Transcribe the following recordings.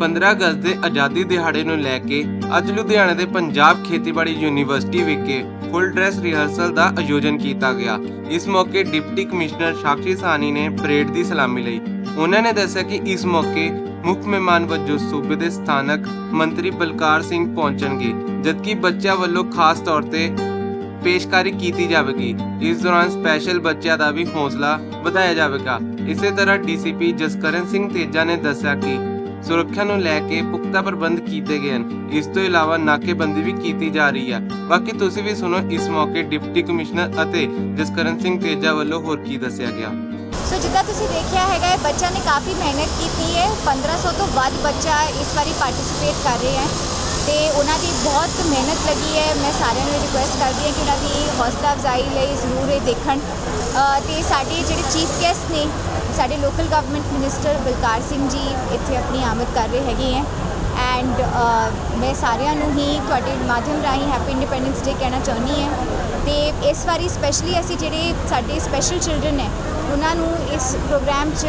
15 ਅਗਸਤ ਦੇ ਆਜ਼ਾਦੀ ਦਿਹਾੜੇ ਨੂੰ ਲੈ ਕੇ ਅੱਜ ਲੁਧਿਆਣਾ ਦੇ ਪੰਜਾਬ ਖੇਤੀਬਾੜੀ ਯੂਨੀਵਰਸਿਟੀ ਵਿਖੇ ਫੁੱਲ ਡਰੈਸ ਰਿਹਰਸਲ ਦਾ ਆਯੋਜਨ ਕੀਤਾ ਗਿਆ। ਇਸ ਮੌਕੇ ਡਿਪਟੀ ਕਮਿਸ਼ਨਰ ਸਾਕਸ਼ੀ ਸਾਨੀ ਨੇ ਪਰੇਡ ਦੀ ਸਲਾਮੀ ਲਈ। ਉਹਨਾਂ ਨੇ ਦੱਸਿਆ ਕਿ ਇਸ ਮੌਕੇ ਮੁੱਖ ਮਹਿਮਾਨ ਵਜੋਂ ਸੂਬੇ ਦੇ ਸਥਾਨਕ ਮੰਤਰੀ ਬਲਕਾਰ ਸਿੰਘ ਪਹੁੰਚਣਗੇ, ਜਦਕਿ ਬੱਚਿਆਂ ਵੱਲੋਂ ਖਾਸ ਤੌਰ ਤੇ ਪੇਸ਼ਕਾਰੀ ਕੀਤੀ ਜਾਵੇਗੀ। ਇਸ ਦੌਰਾਨ ਸਪੈਸ਼ਲ ਬੱਚਿਆਂ ਦਾ ਵੀ ਹੌਸਲਾ ਵਧਾਇਆ ਜਾਵੇਗਾ। ਇਸੇ ਤਰ੍ਹਾਂ ਡੀਸੀਪੀ ਜਸਕਰਨ ਸਿੰਘ ਤੇਜਾ ਨੇ ਦੱਸਿਆ ਕਿ ਸੁਰੱਖਿਆ ਨੂੰ ਲੈ ਕੇ ਪੁਖਤਾ ਪ੍ਰਬੰਧ ਕੀਤੇ ਗਏ ਹਨ। ਇਸ ਤੋਂ ਇਲਾਵਾ ਨਾਕੇਬੰਦੀ ਵੀ ਕੀਤੀ ਜਾ ਰਹੀ ਹੈ ਬਾਕੀ ਤੁਸੀਂ ਵੀ ਸੁਣੋ ਇਸ ਮੌਕੇ ਡਿਪਟੀ ਕਮਿਸ਼ਨਰ ਅਤੇ ਜਸਕਰਨ ਸਿੰਘ ਤੇਜਾ ਵੱਲੋਂ ਹੋਰ ਕੀ ਦੱਸਿਆ ਗਿਆ। ਸੋ ਜਿੱਦਾਂ ਤੁਸੀਂ ਦੇਖਿਆ ਹੈਗਾ, ਇਹ ਬੱਚਾ ਨੇ ਕਾਫੀ ਮਿਹਨਤ ਕੀਤੀ ਹੈ। 1500 ਤੋਂ ਵੱਧ ਬੱਚਾ ਇਸ ਵਾਰੀ ਪਾਰਟਿਸਿਪੇਟ ਕਰ ਰਹੇ ਹੈ ਤੇ ਉਹਨਾਂ ਦੀ ਬਹੁਤ ਮਿਹਨਤ ਲੱਗੀ ਹੈ। ਮੈਂ ਸਾਰਿਆਂ ਨੂੰ ਰਿਕੁਐਸਟ ਕਰਦੀ ਹਾਂ ਕਿ ਉਹਨਾਂ ਦੀ ਹੌਸਲਾ ਅਫਜ਼ਾਈ ਲਈ ਜ਼ਰੂਰ ਇਹ ਦੇਖਣ। ਤੇ ਸਾਡੇ ਜਿਹੜੇ ਚੀਫ ਗੈਸਟ ਨੇ ਸਾਡੇ local government minister Balkar Singh ji ਇੱਥੇ ਆਪਣੀ ਆਮਦ ਕਰ ਰਹੇ ਹੈਗੇ ਹੈ। ਐਂਡ ਮੈਂ ਸਾਰਿਆਂ ਨੂੰ ਹੀ ਤੁਹਾਡੇ ਮਾਧਿਅਮ ਰਾਹੀਂ ਹੈਪੀ ਇੰਡੀਪੈਂਡੈਂਸ ਡੇ ਕਹਿਣਾ ਚਾਹੁੰਦੀ ਹਾਂ। ਤੇ ਇਸ ਵਾਰੀ ਸਪੈਸ਼ਲੀ ਅਸੀਂ ਜਿਹੜੇ ਸਾਡੇ ਸਪੈਸ਼ਲ ਚਿਲਡਰਨ ਹੈ, ਉਹਨਾਂ ਨੂੰ ਇਸ ਪ੍ਰੋਗਰਾਮ 'ਚ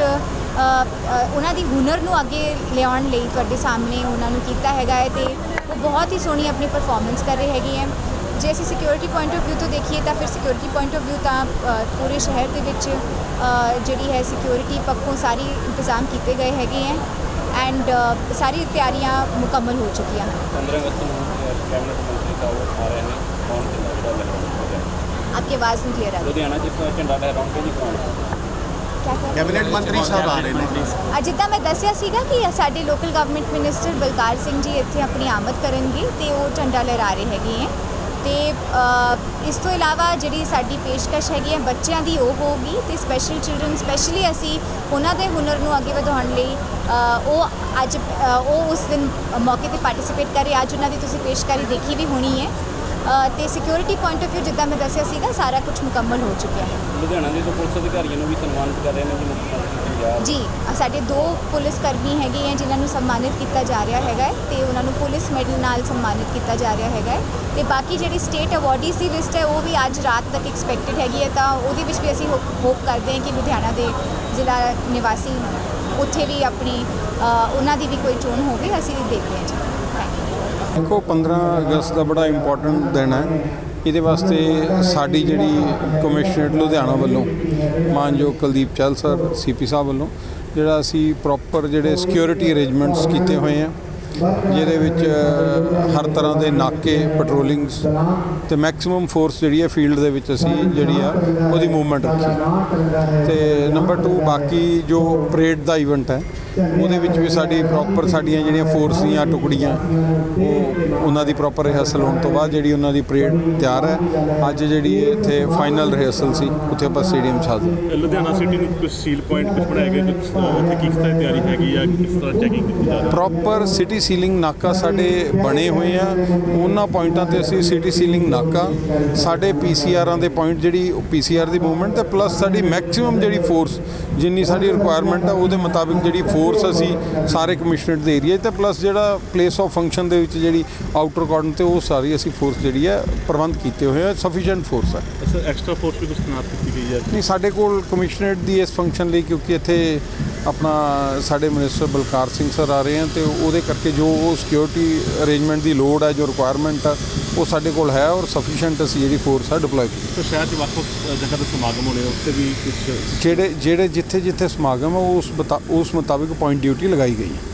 ਉਹਨਾਂ ਦੀ ਹੁਨਰ ਨੂੰ ਅੱਗੇ ਲਿਆਉਣ ਲਈ ਤੁਹਾਡੇ ਸਾਹਮਣੇ ਉਹਨਾਂ ਨੂੰ ਕੀਤਾ ਹੈਗਾ ਹੈ ਤੇ ਉਹ ਬਹੁਤ ਹੀ ਸੋਹਣੀ ਆਪਣੀ ਪਰਫਾਰਮੈਂਸ ਕਰ ਰਹੇ ਹੈਗੇ ਹੈ। ਜੇ ਅਸੀਂ ਸਿਕਿਉਰਿਟੀ ਪੁਆਇੰਟ ਆਫ View ਤੋਂ ਦੇਖੀਏ ਤਾਂ ਫਿਰ ਸਿਕਿਉਰਿਟੀ ਪੁਆਇੰਟ ਆਫ View ਤਾਂ ਪੂਰੇ ਸ਼ਹਿਰ ਦੇ ਵਿੱਚ ਜਿਹੜੀ ਹੈ ਸਿਕਿਉਰਿਟੀ ਪੱਖੋਂ ਸਾਰੀ ਇੰਤਜ਼ਾਮ ਕੀਤੇ ਗਏ ਹੈਗੇ ਹੈ ਐਂਡ ਸਾਰੀ ਤਿਆਰੀਆਂ ਮੁਕੰਮਲ ਹੋ ਚੁੱਕੀਆਂ ਹਨ। 15 ਅਗਸਤ ਨੂੰ ਅ, ਕੈਬਨਿਟ ਮੰਤਰੀ ਸਾਹਿਬ ਆ ਰਹੇ ਨੇ ਕੌਣ ਝੰਡਾ ਜਿਹੜਾ ਲਹਿਰਾਉਣਗੇ ਆਪਕੀ ਆਵਾਜ਼ ਨਹੀਂ ਕਲੀਅਰ ਆ ਰਹੀ। ਲੁਧਿਆਣਾ ਜਿੱਥੋਂ ਝੰਡਾ ਲਹਿਰਾਉਣਗੇ ਜੀ ਕੌਣ ਕੈਬਨਿਟ ਮੰਤਰੀ ਸਾਹਿਬ ਆ ਰਹੇ ਨੇ। ਅੱਜ ਜਿੱਦਾਂ ਮੈਂ ਦੱਸਿਆ ਸੀਗਾ ਕਿ ਸਾਡੇ local government minister Balkar Singh ji ਇੱਥੇ ਆਪਣੀ ਆਮਦ ਕਰਨਗੇ ਤੇ ਉਹ ਝੰਡਾ ਲਹਿਰਾ ਰਹੇ ਹੈਗੇ ਹੈ। ਤੇ ਅ, ਇਸ ਤੋਂ ਇਲਾਵਾ ਜਿਹੜੀ ਸਾਡੀ ਪੇਸ਼ਕਸ਼ ਹੈਗੀ ਹੈ ਬੱਚਿਆਂ ਦੀ ਉਹ ਹੋਊਗੀ ਤੇ ਸਪੈਸ਼ਲ ਚਿਲਡਰਨ ਸਪੈਸ਼ਲੀ ਅਸੀਂ ਉਹਨਾਂ ਦੇ ਹੁਨਰ ਨੂੰ ਅੱਗੇ ਵਧਾਉਣ ਲਈ ਅ, ਉਹ ਅੱਜ ਅ, ਉਹ ਉਸ ਦਿਨ ਮੌਕੇ ਤੇ ਪਾਰਟਿਸਿਪੇਟ ਕਰੇ। ਅੱਜ ਉਹਨਾਂ ਦੀ ਤੁਸੀਂ ਪੇਸ਼ਕਾਰੀ ਦੇਖੀ ਵੀ ਹੋਣੀ ਹੈ। ਅ, ਤੇ ਸਿਕਿਉਰਿਟੀ ਪੁਆਇੰਟ ਆਫ View ਜਿੱਦਾਂ ਮੈਂ ਦੱਸਿਆ ਸੀਗਾ ਸਾਰਾ ਕੁਝ ਮੁਕੰਮਲ ਹੋ ਚੁੱਕਿਆ ਹੈ। ਲੁਧਿਆਣਾ ਦੇ ਤੋਂ ਪੁਲਿਸ ਅਧਿਕਾਰੀਆਂ ਨੂੰ ਵੀ ਸਨਮਾਨਿਤ ਕਰ ਰਹੇ ਨੇ ਜੀ ਮੁੱਖ ਮੰਤਰੀ। ਜੀ ਸਾਡੇ ਦੋ ਪੁਲਿਸ ਕਰਮੀ ਹੈਗੇ ਹੈ ਜਿਨ੍ਹਾਂ ਨੂੰ ਸਨਮਾਨਿਤ ਕੀਤਾ ਜਾ ਰਿਹਾ ਹੈਗਾ ਹੈ ਤੇ ਉਹਨਾਂ ਨੂੰ ਪੁਲਿਸ ਮੈਡਲ ਨਾਲ ਸਨਮਾਨਿਤ ਕੀਤਾ ਜਾ ਰਿਹਾ ਹੈਗਾ ਹੈ ਤੇ ਬਾਕੀ ਜਿਹੜੀ ਸਟੇਟ ਅਵਾਰਡੀਜ਼ ਦੀ ਲਿਸਟ ਹੈ ਉਹ ਵੀ ਅੱਜ ਰਾਤ ਤੱਕ ਐਕਸਪੈਕਟਡ ਹੈਗੀ ਹੈ ਤਾਂ ਉਹਦੇ ਵਿੱਚ ਵੀ ਅਸੀਂ ਹੋਪ ਕਰਦੇ ਹਾਂ ਕਿ ਲੁਧਿਆਣਾ ਦੇ ਜ਼ਿਲ੍ਹਾ ਨਿਵਾਸੀ ਉੱਥੇ ਵੀ ਆਪਣੀ ਉਹਨਾਂ ਦੀ ਵੀ ਕੋਈ ਚੋਣ ਹੋਵੇ ਅਸੀਂ ਦੇਖਦੇ ਹਾਂ ਜੀ। ਥੈਂਕ ਯੂ ਦੇਖੋ 15 ਅਗਸਤ ਦਾ ਬੜਾ ਇੰਪੋਰਟੈਂਟ ਦਿਨ ਹੈ। ਇਹਦੇ ਵਾਸਤੇ ਸਾਡੀ ਜਿਹੜੀ ਕਮਿਸ਼ਨਰੇਟ ਲੁਧਿਆਣਾ ਵੱਲੋਂ ਮਾਨਯੋਗ ਕੁਲਦੀਪ ਚਹਿਲ ਸਰ, ਸੀਪੀ ਸਾਹਿਬ ਵੱਲੋਂ ਜਿਹੜਾ ਅਸੀਂ ਪ੍ਰੋਪਰ ਜਿਹੜੇ ਸਿਕਿਉਰਿਟੀ ਅਰੇਂਜਮੈਂਟਸ ਕੀਤੇ ਹੋਏ ਆ, ਜਿਹਦੇ ਵਿੱਚ ਹਰ ਤਰ੍ਹਾਂ ਦੇ ਨਾਕੇ ਪੈਟਰੋਲਿੰਗਸ ਤੇ ਮੈਕਸਿਮਮ ਫੋਰਸ ਜਿਹੜੀ ਹੈ ਫੀਲਡ ਦੇ ਵਿੱਚ ਅਸੀਂ ਜਿਹੜੀ ਆ ਉਹਦੀ ਮੂਵਮੈਂਟ ਰੱਖੀ। ਤੇ ਨੰਬਰ 2 ਬਾਕੀ ਜੋ ਪਰੇਡ ਦਾ ਇਵੈਂਟ ਹੈ ਉਹਦੇ ਵਿੱਚ ਵੀ ਸਾਡੀ ਪ੍ਰੋਪਰ ਸਾਡੀਆਂ ਜਿਹੜੀਆਂ ਫੋਰਸ ਦੀਆਂ ਟੁਕੜੀਆਂ ਉਹ ਉਹਨਾਂ ਦੀ ਪ੍ਰੋਪਰ ਰਿਹਰਸਲ ਹੋਣ ਤੋਂ ਬਾਅਦ ਜਿਹੜੀ ਉਹਨਾਂ ਦੀ ਪਰੇਡ ਤਿਆਰ ਹੈ ਅੱਜ ਜਿਹੜੀ ਇੱਥੇ ਫਾਈਨਲ ਰਿਹਰਸਲ ਸੀ ਉੱਥੇ ਆਪਾਂ ਸਟੇਡੀਅਮ 'ਚ ਹਾਜ਼ਰ ਲੁਧਿਆਣਾ ਸਿਟੀ ਨੂੰ ਕੁਝ ਸੀਲ ਪੁਆਇੰਟ ਕੁਝ ਬਣਾਏ ਗਏ ਉੱਥੇ ਕਿਸ ਤਰ੍ਹਾਂ ਦੀ ਤਿਆਰੀ ਹੈਗੀ ਆ ਕਿਸ ਤਰ੍ਹਾਂ ਚੈਕਿੰਗ ਕੀਤੀ ਜਾ ਰਹੀ ਪ੍ਰੋਪਰ ਸਿਟੀ ਸੀਲਿੰਗ ਨਾਕਾ ਸਾਡੇ ਬਣੇ ਹੋਏ ਆ ਉਹਨਾਂ ਪੁਆਇੰਟਾਂ ਤੇ ਅਸੀਂ ਸਿਟੀ ਸੀਲਿੰਗ ਨਾਕਾ ਸਾਡੇ ਪੀਸੀਆਰਾਂ ਦੇ ਪੁਆਇੰਟ ਜਿਹੜੀ ਪੀਸੀਆਰ ਦੀ ਮੂਵਮੈਂਟ ਤੇ ਪਲੱਸ ਸਾਡੀ ਮੈਕਸਿਮਮ ਜਿਹੜੀ ਫੋਰਸ ਜਿੰਨੀ ਸਾਡੀ ਰਿਕੁਆਇਰਮੈਂਟ ਆ ਉਹਦੇ ਮੁਤਾਬਿਕ ਜਿਹੜੀ ਫੋਰਸ ਅਸੀਂ ਸਾਰੇ ਕਮਿਸ਼ਨਰੇਟ ਦੇ ਏਰੀਆ ਤੇ ਪਲੱਸ ਜਿਹੜਾ ਪਲੇਸ ਆਫ ਫੰਕਸ਼ਨ ਦੇ ਵਿੱਚ ਜਿਹੜੀ ਆਊਟਰ ਕਾਰਡਨ ਤੇ ਉਹ ਸਾਰੀ ਅਸੀਂ ਫੋਰਸ ਜਿਹੜੀ ਹੈ ਪ੍ਰਬੰਧ ਕੀਤੇ ਹੋਏ ਆ ਸਫੀਸ਼ੀਐਂਟ ਫੋਰਸ ਹੈ। ਅੱਛਾ ਐਕਸਟਰਾ ਫੋਰਸ ਵੀ ਕੁਝ ਤੈਨਾਤ ਕੀਤੀ ਗਈ ਹੈ? ਨਹੀਂ ਸਾਡੇ ਕੋਲ ਕਮਿਸ਼ਨਰੇਟ ਦੀ ਇਸ ਫੰਕਸ਼ਨ ਲਈ ਕਿਉਂਕਿ ਇੱਥੇ ਆਪਣਾ ਸਾਡੇ ਮਿਨਿਸਟਰ ਬਲਕਾਰ ਸਿੰਘ ਸਰ ਆ ਰਹੇ ਹਨ ਤੇ ਉਹਦੇ ਕਰਕੇ ਜੋ ਉਹ ਸਿਕਿਉਰਿਟੀ ਅਰੇਂਜਮੈਂਟ ਦੀ ਲੋੜ ਹੈ ਜੋ ਰਿਕੁਆਇਰਮੈਂਟ ਹੈ ਉਹ ਸਾਡੇ ਕੋਲ ਹੈ ਔਰ ਸਫੀਸ਼ੀਐਂਟ ਅਸੀਂ ਜਿਹੜੀ ਫੋਰਸ ਹੈ ਡਿਪਲੋਏ ਕੀਤੀ। ਤਾਂ ਸ਼ਹਿਰ 'ਚ ਵੱਖ-ਵੱਖ ਜਗ੍ਹਾ ਤੇ ਸਮਾਗਮ ਹੋਣੇ ਉੱਥੇ ਵੀ ਕੁਝ ਜਿਹੜੇ ਜਿਹੜੇ ਜਿੱਥੇ ਜਿੱਥੇ ਸਮਾਗਮ ਹੈ ਉਸ ਉਸ ਮੁਤਾਬਿਕ ਪੁਆਇੰਟ ਡਿਊਟੀ ਲਗਾਈ ਗਈ ਹੈ।